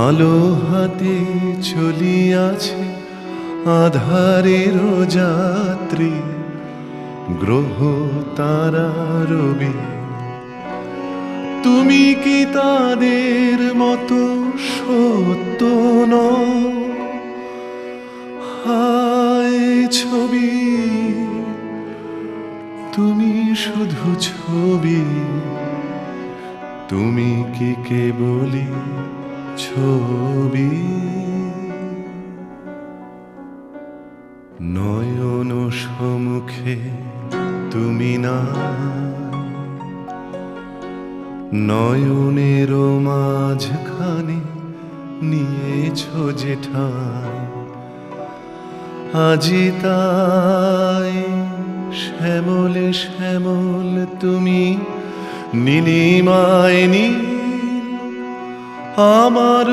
আলো হাতে চলিয়াছে আধারের যাত্রী গ্রহ তারা রবি। তুমি কি তাদের মতো সত্য নও? হায় ছবি, তুমি শুধু ছবি, তুমি কি কেবলি ছবি। নয়ন সম্মুখে তুমি না। নয়নের মাঝখানে নিয়েছ যে আজি তাই শ্যামলে শ্যামল তুমি, নীলিমায় নীল আমার